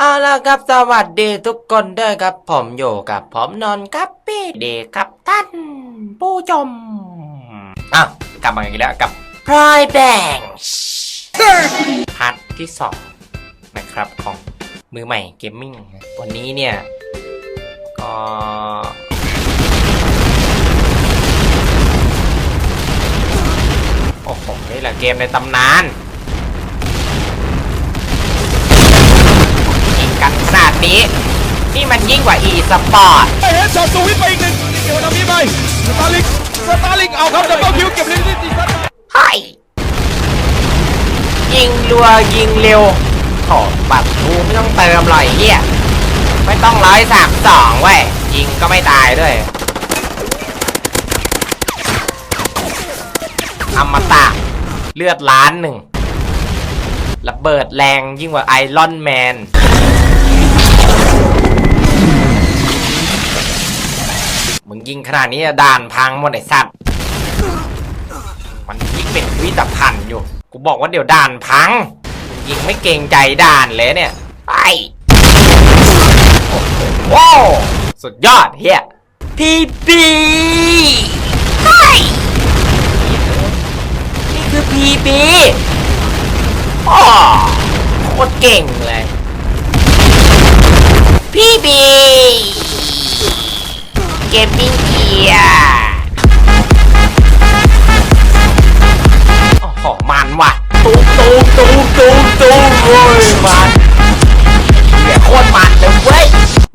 เอาละครับสวัสดีทุกคนเด้อครับ ผมอยู่กับผมนอนกับพี่เด็กครับท่าน ผู้ชมอะกลับมาอีกแล้วกับพรายแบงพาร์ทที่สองนะครับของมือใหม่เกมมิ่งวันนี้เนี่ย ก็โอ้โหนี่แหละเกมในตำนาน ยิ่งกว่า e สปอร์ตเฮ้ยช็อตสวิตช์ไปอีกหนึ่งเกี่ยวกับนี้ไปสตาร์ลิงสตาร์ลิงเอาครับดับเบิลคิวเก็บลิ้นที่ตีสัตว์เฮ้ยยิงรัวยิงเร็วโถปัดกูไม่ต้องเติมหรอกไอ้เหี้ยไม่ต้องร้อยสามสองเว้ยยิงก็ไม่ตายด้วยอมตะเลือดล้านหนึ่งระเบิดแรงยิ่งกว่าไอรอนแมน ยิงขนาดนี้ด่านพังหมดไอ้สัตว์ มันยิงเป็นวิตพันอยู่ กูบอกว่าเดี๋ยวด่านพัง ยิงไม่เกรงใจด่านเลยเนี่ยไปโอ้โว้าวสุดยอดเฮียพีบีเฮ้นี่คือพีบีอ๋อโคตรเก่งเลย พีบี เกมมิ่งเกียร์โอ้โหมันว่ะ ตูมตูมตูมตูมตูมเว้ยมันเหี้ยโคตรมันเลยเว้ย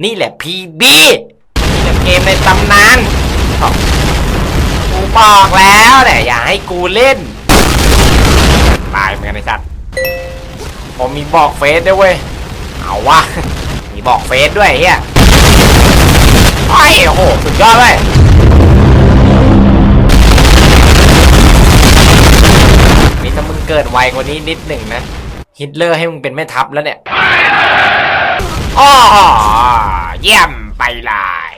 นี่แหละ PB นี่แหละเกมในตำนานอ้าวกูบอกแล้วแหละอย่าให้กูเล่น ตายเหมือนกันไอ้สัตว์ผมมีบอกเฟซด้วยเว้ย เอาวะ มีบอกเฟซด้วยเฮ้ย โอ้โห สุดยอดเว้ยนี่ถ้ามึงเกิดไวกว่านี้นิดหนึ่งนะ ฮิตเลอร์ให้มึงเป็นแม่ทัพแล้วเนี่ยอ้อเยี่ยมไปเลย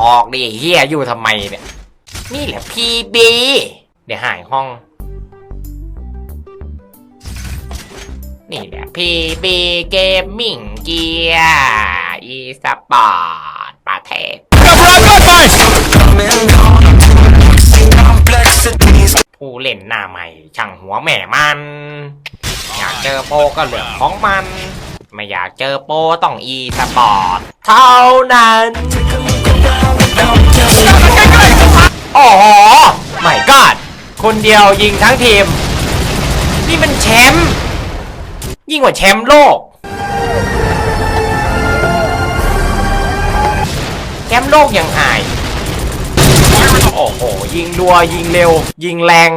ออกดิเฮียอยู่ทำไมเนี่ย นี่แหละพีบีเดี๋ยวหายห้อง นี่แหละพีบีเกมมิ่งเกียร์อีสปอร์ ประเทศกับรายการไปผู้เล่นหน้าใหม่ช่างหัวแม่มัน อยากเจอโปก็เรื่องของมัน ไม่อยากเจอโปต้องอีสปอร์ตเท่านั้นโอ้โหไม่กอดคนเดียวยิงทั้งทีม นี่มันแชมป์ยิ่งกว่าแชมป์โลก มป์โลกยังอาย โอ้โห ยิงรัว ยิงเร็ว ยิงแรง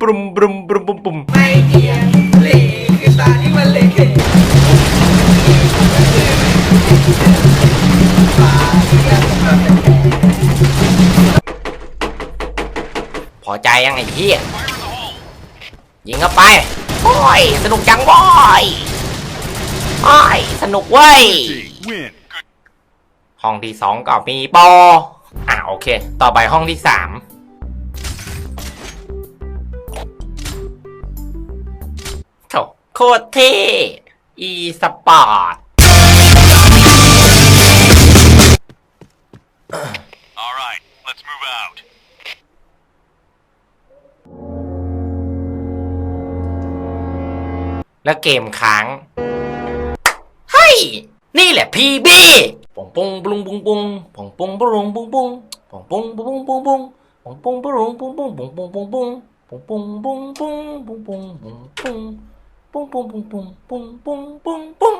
ปรุมปรุมปรุมปรุมปรุมพอ ใจยังไอ้เหี้ยยิงเข้าไปโอ้ยสนุกจังว้ยโอ้ยสนุกเว้ย ห้องที่สองก็มีปออะโอเค ต่อไปห้องที่สามโถโคตรเท่อีสปอร์ต แล้วเกมค้างเฮ้ยนี่แหละพีบีปงปงปรุงปุงปุงปงปงปรุงปุงปุงปงปงปรุงปุงปุงปงปงปรุงปุงปุงปงปงปุงปุงปงปงปุงปุงปงปงปุงปุงปุงปุงปุงปุงปุงปุงปุงปุง